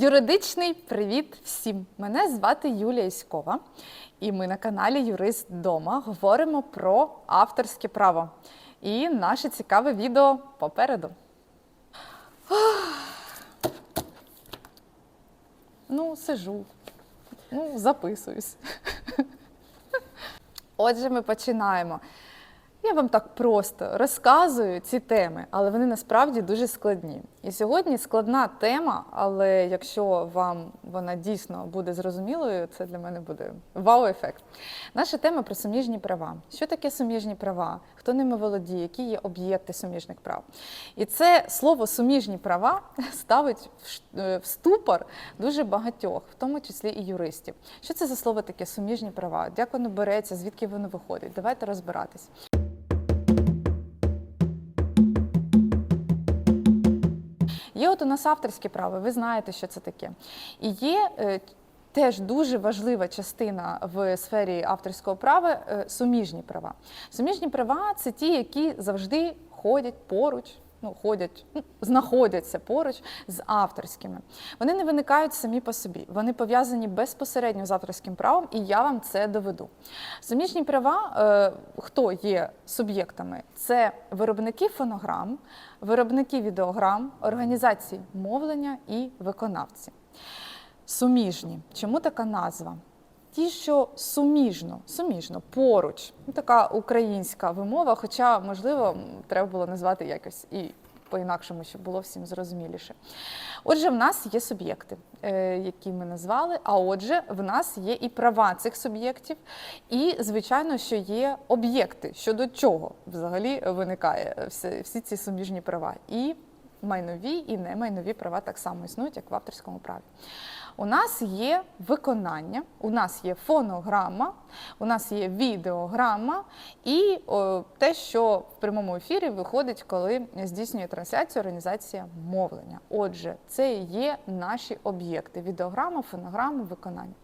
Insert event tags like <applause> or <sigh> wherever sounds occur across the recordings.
Юридичний привіт всім! Мене звати Юлія Іськова, і ми на каналі Юрист Дома говоримо про авторське право. І наше цікаве відео попереду. Ну, сижу, ну, записуюсь. <laughs> Отже, ми починаємо. Я вам так просто розказую ці теми, але вони насправді дуже складні. І сьогодні складна тема, але якщо вам вона дійсно буде зрозумілою, це для мене буде вау-ефект. Наша тема про суміжні права. Що таке суміжні права? Хто ними володіє, які є об'єкти суміжних прав? І це слово суміжні права <laughs> ставить е, в ступор дуже багатьох, в тому числі і юристів. Що це за слово таке суміжні права? Як воно береться, звідки воно виходить? Давайте розбиратись. Є от у нас авторське право, ви знаєте, що це таке. І є е, теж дуже важлива частина в сфері авторського права е, суміжні права. Суміжні права це ті, які завжди ходять поруч. Ну, ходять, ну, знаходяться поруч з авторськими. Вони не виникають самі по собі. Вони пов'язані безпосередньо з авторським правом, і я вам це доведу. Суміжні права, е, хто є суб'єктами? Це виробники фонограм, виробники відеограм, організації мовлення і виконавці. Суміжні. Чому така назва? Ті, що суміжно, суміжно, поруч. Ну, така українська вимова, хоча, можливо, треба було назвати якось і по-інакшому, щоб було всім зрозуміліше. Отже, в нас є суб'єкти, е, які ми назвали, а отже, в нас є і права цих суб'єктів, і, звичайно, що є об'єкти, щодо чого взагалі виникає всі, всі ці суміжні права. І майнові, і немайнові права так само існують, як в авторському праві. У нас є виконання, у нас є фонограма, у нас є відеограма і о, те, що в прямому ефірі виходить, коли здійснює трансляцію організація мовлення. Отже, це є наші об'єкти: відеограма, фонограма, виконання.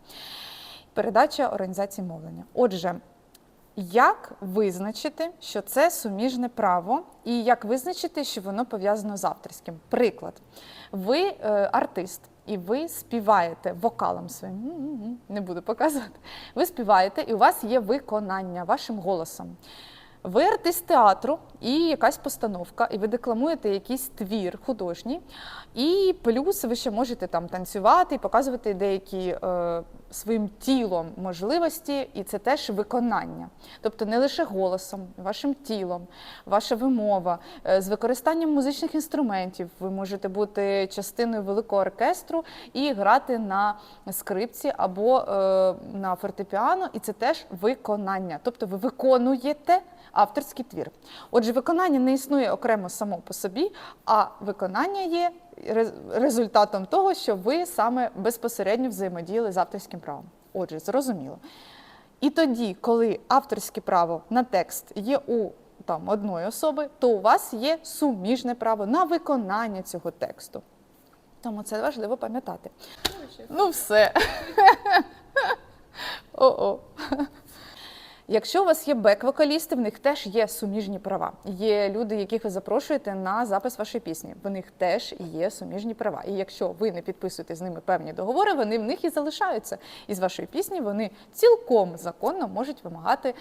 Передача організації мовлення. Отже, як визначити, що це суміжне право, і як визначити, що воно пов'язано з авторським? Приклад, ви е, артист, і ви співаєте вокалом своїм, не буду показувати. Ви співаєте, і у вас є виконання вашим голосом. Ви артист театру і якась постановка, і ви декламуєте якийсь твір художній, і плюс ви ще можете там танцювати і показувати деякі е, своїм тілом можливості, і це теж виконання. Тобто не лише голосом, вашим тілом, ваша вимова, е, з використанням музичних інструментів. Ви можете бути частиною великого оркестру і грати на скрипці або е, на фортепіано, і це теж виконання. Тобто ви виконуєте авторський твір. Отже, виконання не існує окремо само по собі, а виконання є результатом того, що ви саме безпосередньо взаємодіяли з авторським правом. Отже, зрозуміло. І тоді, коли авторське право на текст є у там, одної особи, то у вас є суміжне право на виконання цього тексту. Тому це важливо пам'ятати. Ну, все. <laughs> О-о. Якщо у вас є бек-вокалісти, в них теж є суміжні права. Є люди, яких ви запрошуєте на запис вашої пісні. В них теж є суміжні права. І якщо ви не підписуєте з ними певні договори, вони в них і залишаються. І з вашої пісні вони цілком законно можуть вимагати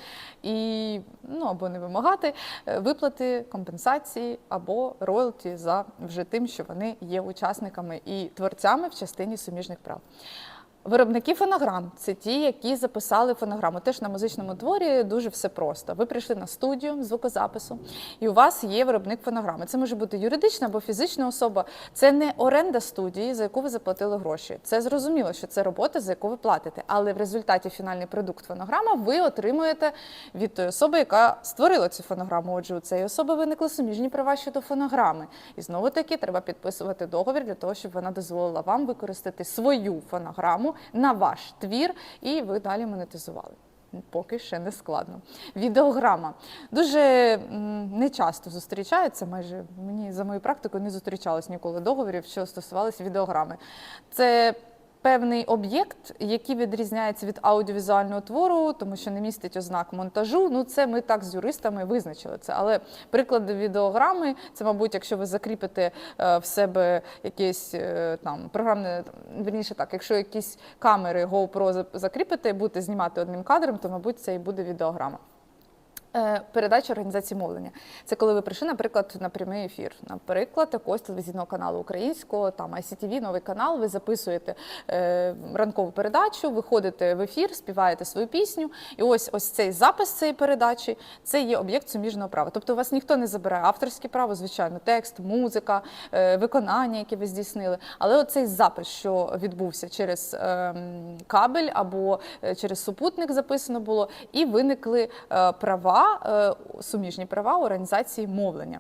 і ну або не вимагати е, виплати компенсації або роялті за вже тим, що вони є учасниками і творцями в частині суміжних прав. Виробники фонограм це ті, які записали фонограму. Теж на музичному творі дуже все просто. Ви прийшли на студію звукозапису, і у вас є виробник фонограми. Це може бути юридична або фізична особа. Це не оренда студії, за яку ви заплатили гроші. Це зрозуміло, що це робота, за яку ви платите. Але в результаті фінальний продукт фонограма ви отримуєте від тої особи, яка створила цю фонограму. Отже, у цієї особи виникли суміжні права щодо фонограми. І знову таки треба підписувати договір для того, щоб вона дозволила вам використати свою фонограму на ваш твір, і ви далі монетизували. Поки ще не складно. Відеограма дуже не часто зустрічається. Майже мені за мою практику не зустрічалось ніколи договорів, що стосувалися відеограми. Це певний об'єкт, який відрізняється від аудіовізуального твору, тому що не містить ознак монтажу. Ну, це ми так з юристами визначили це. Але приклади відеограми, це, мабуть, якщо ви закріпите е, в себе якесь е, там програмне, верніше так, якщо якісь камери GoPro за- закріпите і будете знімати одним кадром, то, мабуть, це і буде відеограма. Е, Передача організації мовлення. Це коли ви прийшли, наприклад, на прямий ефір. Наприклад, якогось телевізійного каналу українського, там ICTV, новий канал. Ви записуєте е, ранкову передачу, виходите в ефір, співаєте свою пісню. І ось ось цей запис цієї передачі це є об'єкт суміжного права. Тобто у вас ніхто не забирає авторське право, звичайно, текст, музика, е, виконання, яке ви здійснили. Але оцей запис, що відбувся через ем, кабель або е, через супутник, записано було, і виникли е, права, е, суміжні права організації мовлення.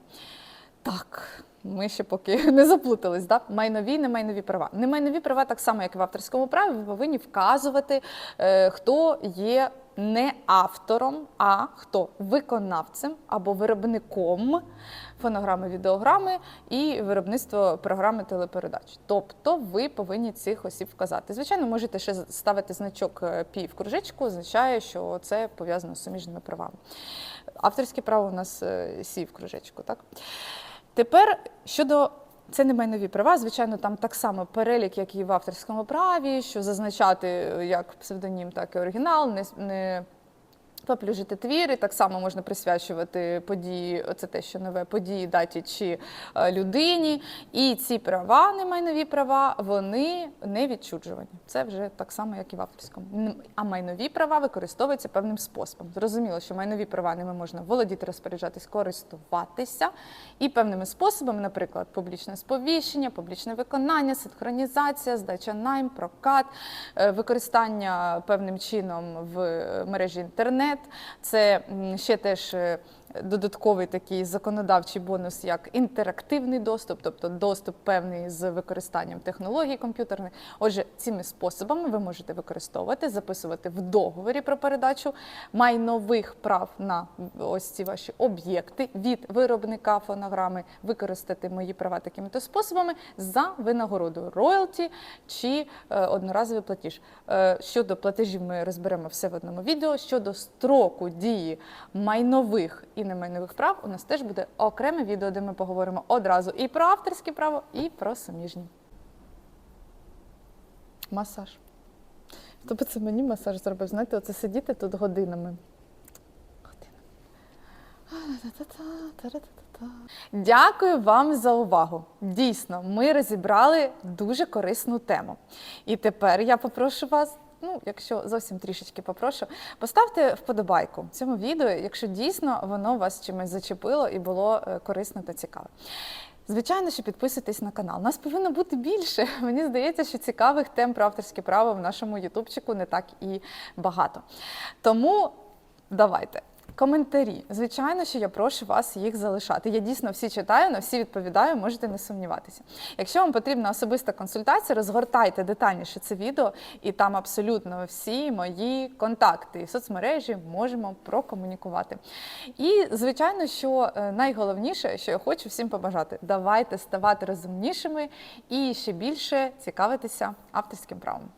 Так. Ми ще поки <laughs> не заплутались, да? майнові, не майнові права. Не майнові права, так само, як і в авторському праві, ви повинні вказувати, е, хто є не автором, а хто виконавцем або виробником фонограми, відеограми і виробництво програми телепередач. Тобто ви повинні цих осіб вказати. Звичайно, можете ще ставити значок е, пі в кружечку, означає, що це пов'язано з суміжними правами. Авторське право у нас е, сі в кружечку, так? Тепер щодо це не майнові права. Звичайно, там так само перелік, як і в авторському праві, що зазначати е, як псевдонім, так і оригінал, не, не поплюжити твіри. Так само можна присвячувати події, це те, що нове події, даті чи е, людині. І ці права, не майнові права, вони не відчуджувані. Це вже так само, як і в авторському. А майнові права використовуються певним способом. Зрозуміло, що майнові права ними можна володіти, розпоряджатись, користуватися і певними способами, наприклад, публічне сповіщення, публічне виконання, синхронізація, здача найм, прокат, е, використання певним чином в е, мережі інтернет. Це ще теж. Додатковий такий законодавчий бонус, як інтерактивний доступ, тобто доступ певний з використанням технологій комп'ютерних. Отже, цими способами ви можете використовувати, записувати в договорі про передачу майнових прав на ось ці ваші об'єкти від виробника фонограми, використати мої права такими-то способами за винагороду роялті чи е, одноразовий платіж. Е, щодо платежів, ми розберемо все в одному відео. Щодо строку дії майнових і немайнових прав, у нас теж буде окреме відео, де ми поговоримо одразу і про авторське право, і про суміжні. Масаж. Хто би це мені масаж зробив? Знаєте, оце сидіти тут годинами. Дякую вам за увагу. Дійсно, ми розібрали дуже корисну тему. І тепер я попрошу вас. Ну, якщо зовсім трішечки попрошу, поставте вподобайку цьому відео, якщо дійсно воно вас чимось зачепило і було е, корисно та цікаво. Звичайно, що підписуйтесь на канал. Нас повинно бути більше. <laughs> Мені здається, що цікавих тем про авторське право в нашому ютубчику не так і багато. Тому давайте. Коментарі. Звичайно, що я прошу вас їх залишати. Я дійсно всі читаю, на всі відповідаю, можете не сумніватися. Якщо вам потрібна особиста консультація, розгортайте детальніше це відео, і там абсолютно всі мої контакти і соцмережі можемо прокомунікувати. І звичайно, що е, найголовніше, що я хочу всім побажати, давайте ставати розумнішими і ще більше цікавитися авторським правом.